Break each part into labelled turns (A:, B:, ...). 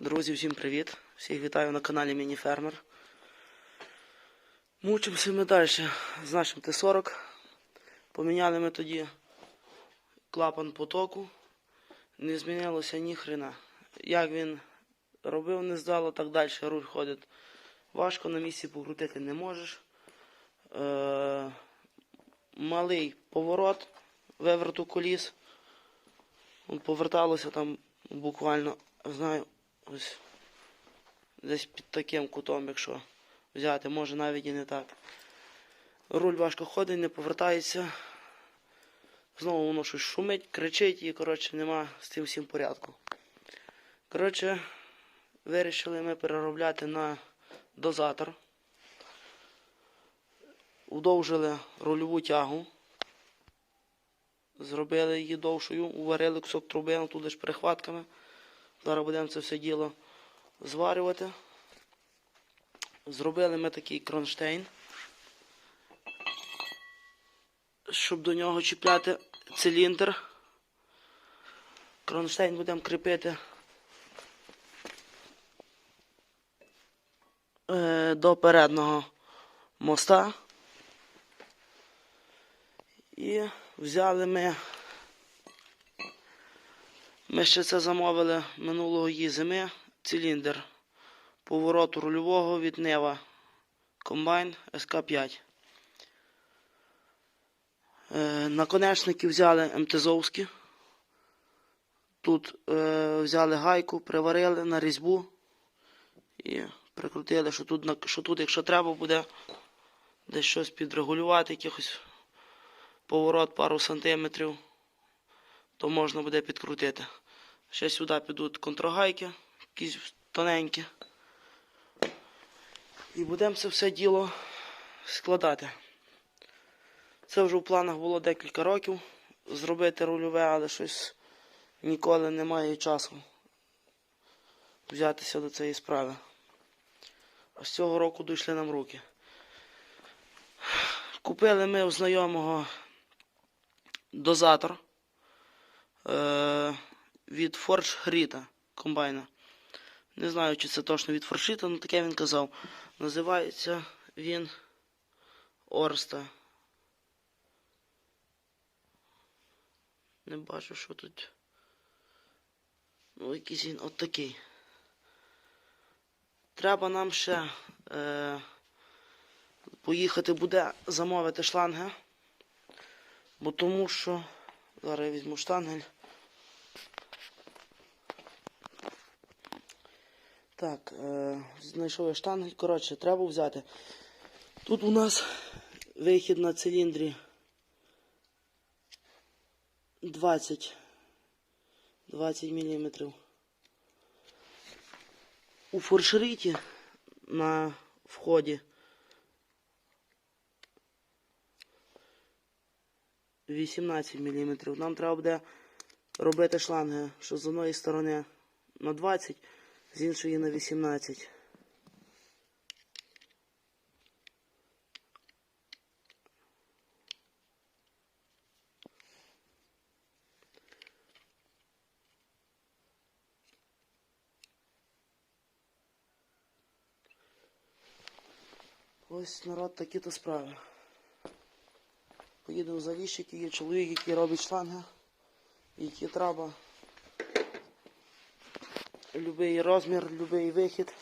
A: Друзі, всім привіт! Всіх вітаю на каналі Мініфермер. Мучимося ми далі з нашим Т-40. Поміняли ми тоді клапан потоку. Не змінилося ні хрена. Як він робив, не здало, так далі руль ходить. Важко на місці покрутити не можеш. Е- малий поворот виверту коліс. Поверталося там буквально, знаю, ось десь під таким кутом, якщо взяти, може навіть і не так. Руль важко ходить, не повертається. Знову воно щось шумить, кричить і, коротше, нема з цим всім порядку. Коротше, вирішили ми переробляти на дозатор. Удовжили рульову тягу. Зробили її довшою, уварили кусок труби, ну, туди ж перехватками. Зараз будемо це все діло зварювати. Зробили ми такий кронштейн, щоб до нього чіпляти циліндр. Кронштейн будемо кріпити е, до переднього моста. І взяли ми. Ми ще це замовили минулої зими. Циліндр повороту рульового від Нева. Комбайн СК5. Е, наконечники взяли МТЗовські. Тут е, взяли гайку, приварили на різьбу і прикрутили, що тут, що тут, якщо треба буде десь щось підрегулювати, якихось поворот пару сантиметрів, то можна буде підкрутити. Ще сюди підуть контрагайки, якісь тоненькі. І будемо це все діло складати. Це вже в планах було декілька років зробити рульове, але щось ніколи немає часу взятися до цієї справи. А з цього року дійшли нам руки. Купили ми у знайомого дозатор е, від Форш-Гріта комбайна. Не знаю, чи це точно від Форшита, але таке він казав. Називається він Орста. Не бачу, що тут. Ну, якийсь він от такий. Треба нам ще е, поїхати буде замовити шланги. Бо тому що. Зараз я візьму штангель. Так, е, знайшов я штангель. Коротше, треба взяти. Тут у нас вихід на циліндрі 20 20 мм. У форшериті на вході 18 мм. Нам треба буде робити шланги, що з одної сторони на 20, з іншої на 18. Ось народ такі-то справи. Поїду в завіщики, є чоловік, який робить шланги, які треба. Любий розмір, любий вихід.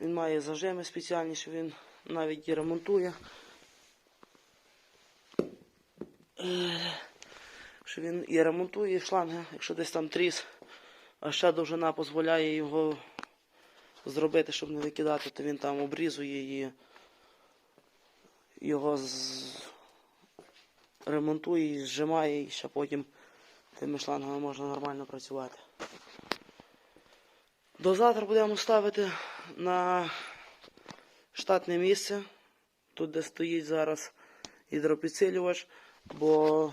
A: Він має зажими спеціальні, що він навіть і ремонтує. Що він і ремонтує шланги, якщо десь там тріс, а ще довжина дозволяє його зробити, щоб не викидати, то він там обрізує і його з... ремонтує, зжимає, і ще потім тими шлангами можна нормально працювати. Дозатор будемо ставити на штатне місце, тут де стоїть зараз гідропідсилювач, бо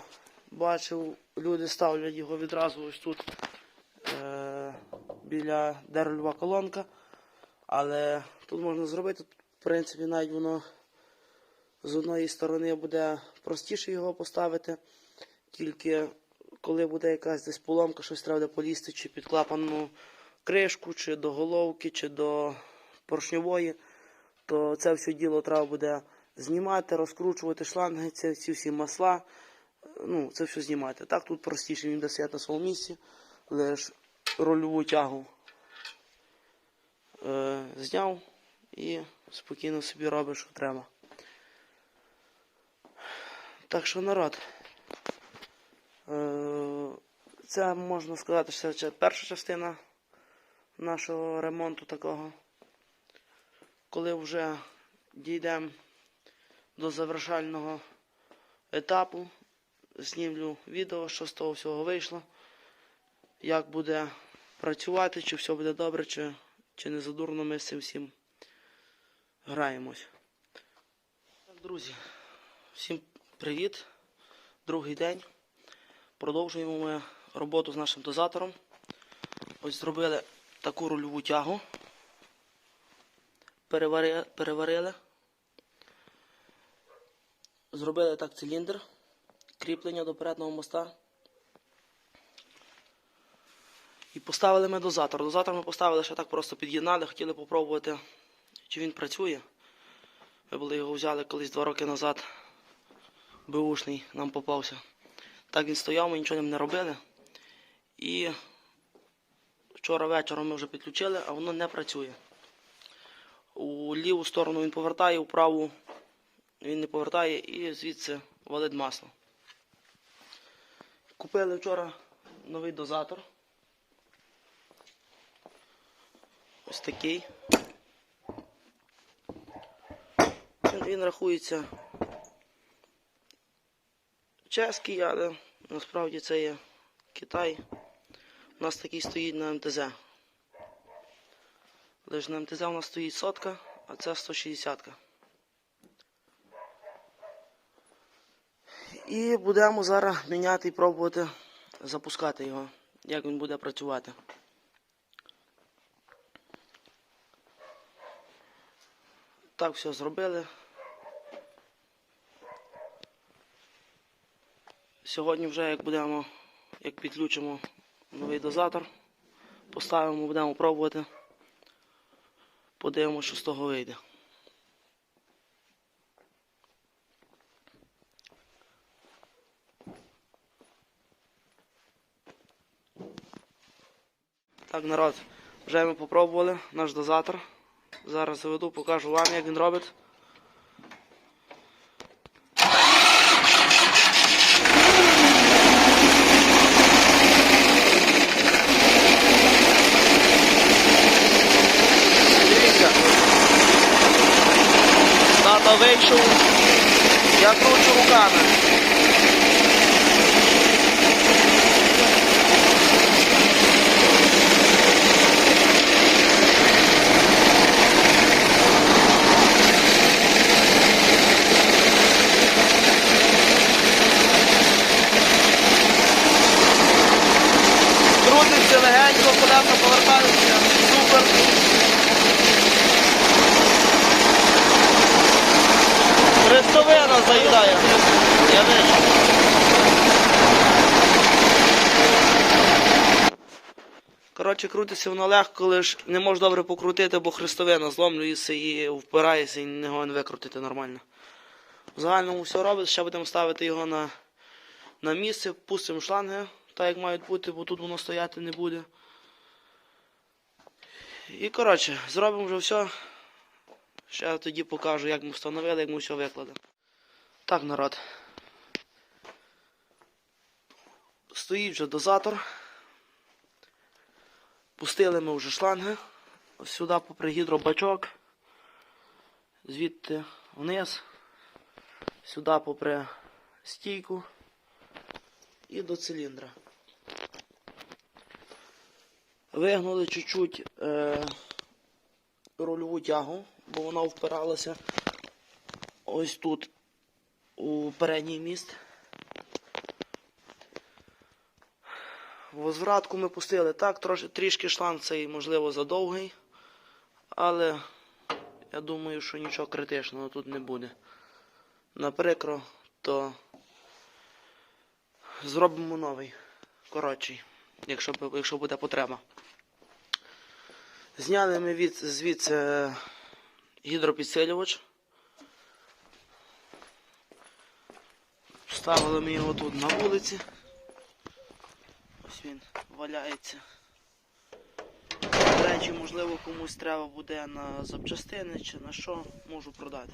A: бачив, люди ставлять його відразу ось тут е- біля де колонка. Але тут можна зробити, в принципі, навіть воно з одної сторони буде простіше його поставити, тільки коли буде якась десь поломка, щось треба полізти чи під клапанну кришку, чи до головки, чи до поршньової, то це все діло треба буде знімати, розкручувати шланги, ці, ці всі масла. Ну, це все знімати. Так тут простіше він досить на своєму місці, лише рольову тягу е, зняв і спокійно собі робиш, що треба. Так що народ. Е, це можна сказати, що це перша частина нашого ремонту такого. Коли вже дійдемо до завершального етапу, знімлю відео, що з того всього вийшло, як буде працювати, чи все буде добре, чи, чи не задурно ми з цим всім граємось. Так, друзі, всім привіт. Другий день. Продовжуємо ми роботу з нашим дозатором. Ось зробили таку рульову тягу. Переварили. переварили. Зробили так циліндр, кріплення до переднього моста. І поставили ми дозатор. Дозатор ми поставили ще так просто під'єднали, хотіли попробувати, чи він працює. Ми були його взяли колись два роки назад. Беушний нам попався. Так він стояв, ми нічого ним не робили. І вчора вечором ми вже підключили, а воно не працює. У ліву сторону він повертає, у праву він не повертає і звідси валить масло. Купили вчора новий дозатор. Ось такий. Він, він рахується чеський, але насправді це є Китай. У нас такий стоїть на МТЗ. Лише на МТЗ у нас стоїть сотка, а це 160. -ка. І будемо зараз міняти і пробувати запускати його, як він буде працювати. Так все зробили. Сьогодні вже як будемо, як підключимо новий дозатор, поставимо, будемо пробувати. Подивимося, що з того вийде. Так, народ, вже ми попробували наш дозатор. Зараз заведу, покажу вам, як він робить. Вийшов, я кручу руками. Крутиться легенько, колеса повертаються. Супер. Хрестовина заїдає. Я вийшов. Коротше, крутиться воно легко, лиш не можеш добре покрутити, бо хрестовина зломлюється і впирається і не не викрутити нормально. В загальному все робить, ще будемо ставити його на, на місце, пустимо шланги, так як мають бути, бо тут воно стояти не буде. І коротше, зробимо вже все. Ще тоді покажу, як ми встановили, як ми все викладемо. Так, народ. Стоїть вже дозатор. Пустили ми вже шланги. Ось сюди попри гідробачок. Звідти вниз. Сюди попри стійку. І до циліндра. Вигнули чуть-чуть е, рульову тягу, бо вона впиралася ось тут у передній міст. Возвратку ми пустили так, трош, трішки шланг цей, можливо, задовгий, але я думаю, що нічого критичного тут не буде. На прикро, то зробимо новий, коротший, якщо, якщо буде потреба. Зняли ми від, звідси гідропідсилювач. Ставили ми його тут на вулиці. Ось він валяється. До речі, можливо, комусь треба буде на запчастини чи на що, можу продати.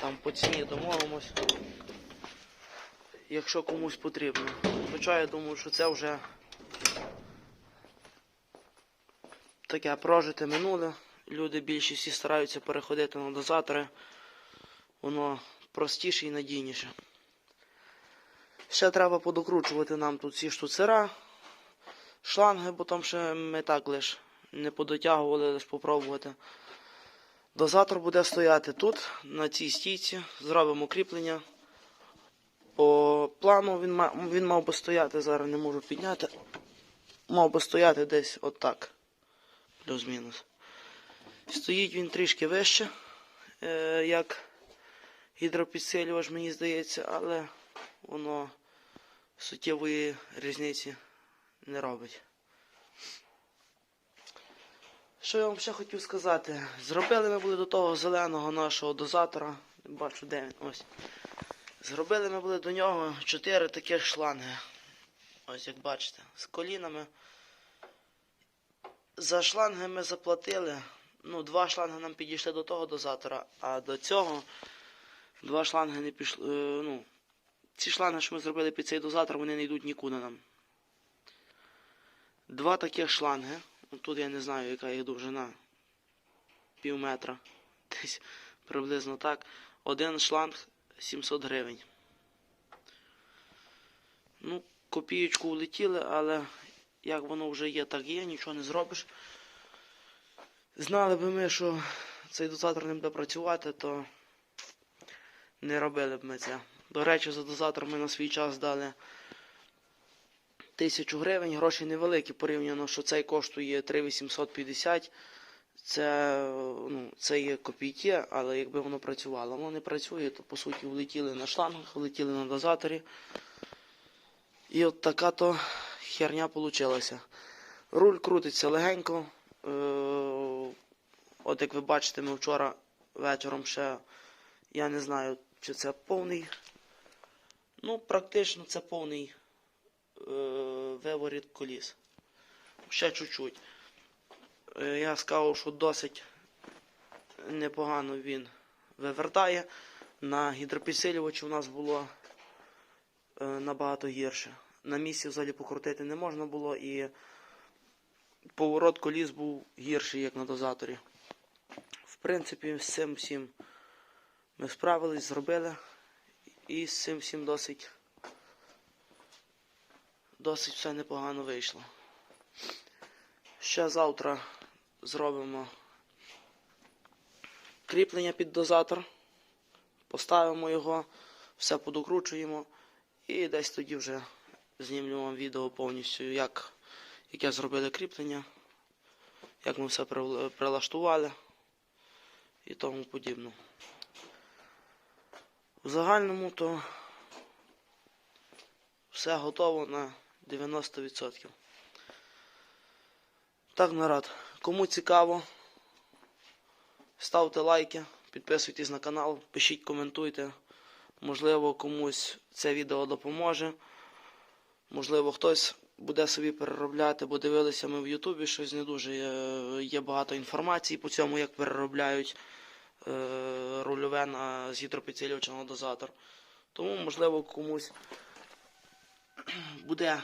A: Там по ціні домовимось. Якщо комусь потрібно. Хоча я думаю, що це вже таке прожите минуле. Люди більшість стараються переходити на дозатори. Воно простіше і надійніше. Ще треба подокручувати нам тут ці штуцера, шланги, бо там ще ми так лиш не подотягували, лише попробувати. Дозатор буде стояти тут, на цій стійці. Зробимо кріплення. По плану він мав, він мав би стояти, зараз не можу підняти. Мав би стояти десь отак. Плюс-мінус. Стоїть він трішки вище, е, як гідропідсилювач, мені здається, але воно суттєвої різниці не робить. Що я вам ще хотів сказати? Зробили ми були до того зеленого нашого дозатора. Бачу, де він. Ось. Зробили ми були до нього чотири таких шланги. Ось як бачите, з колінами. За шланги ми заплатили. Ну, два шланги нам підійшли до того дозатора, а до цього два шланги не пішли. е, ну, ці шланги, що ми зробили під цей дозатор, вони не йдуть нікуди нам. Два таких шланги. Ну, Тут я не знаю, яка їх довжина. Пів метра. Десь приблизно так. Один шланг 700 гривень. Ну, копієчку влетіли, але як воно вже є, так є, нічого не зробиш. Знали би ми, що цей дозатор не буде працювати, то не робили б ми це. До речі, за дозатор ми на свій час дали тисячу гривень, гроші невеликі порівняно, що цей коштує 3850. Це, ну, це є копійки, але якби воно працювало. Воно не працює, то по суті влетіли на шлангах, влетіли на дозаторі. І от така то херня вийшла. Руль крутиться легенько. Е, от як ви бачите, ми вчора вечором ще, я не знаю, чи це повний. Ну, практично це повний е, виворіт коліс. Ще чуть-чуть. Е, Я сказав, що досить непогано він вивертає. На гідропідсилювачі у нас було е, набагато гірше. На місці взагалі покрутити не можна було і поворот коліс був гірший, як на дозаторі. В принципі, з цим всім ми справились, зробили. І з цим всім досить, досить все непогано вийшло. Ще завтра зробимо кріплення під дозатор, поставимо його, все подокручуємо і десь тоді вже знімлю вам відео повністю, як, яке зробили кріплення, як ми все прилаштували і тому подібне. В загальному то все готово на 90%. Так, народ, кому цікаво, ставте лайки, підписуйтесь на канал, пишіть, коментуйте. Можливо, комусь це відео допоможе. Можливо, хтось буде собі переробляти, бо дивилися ми в Ютубі щось не дуже. Є, є багато інформації по цьому, як переробляють е, рульове на з гідропідсилювача на дозатор. Тому, можливо, комусь буде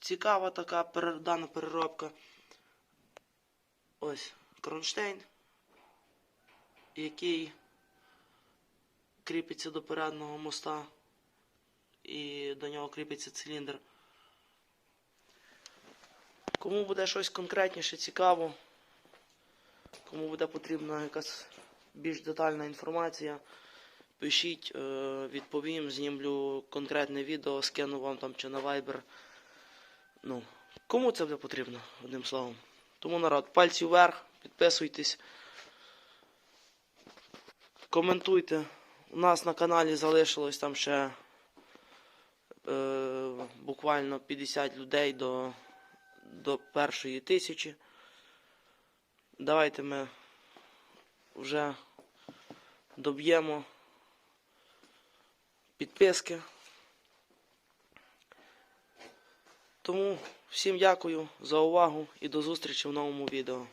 A: цікава така дана переробка. Ось кронштейн, який кріпиться до переднього моста і до нього кріпиться циліндр. Кому буде щось конкретніше цікаво, кому буде потрібна якась більш детальна інформація, пишіть, е, відповім, знімлю конкретне відео, скину вам там чи на Viber. Ну, кому це буде потрібно, одним словом. Тому народ, пальці вверх, підписуйтесь, коментуйте. У нас на каналі залишилось там ще е, буквально 50 людей до, до першої тисячі. Давайте ми вже доб'ємо підписки. Тому всім дякую за увагу і до зустрічі в новому відео.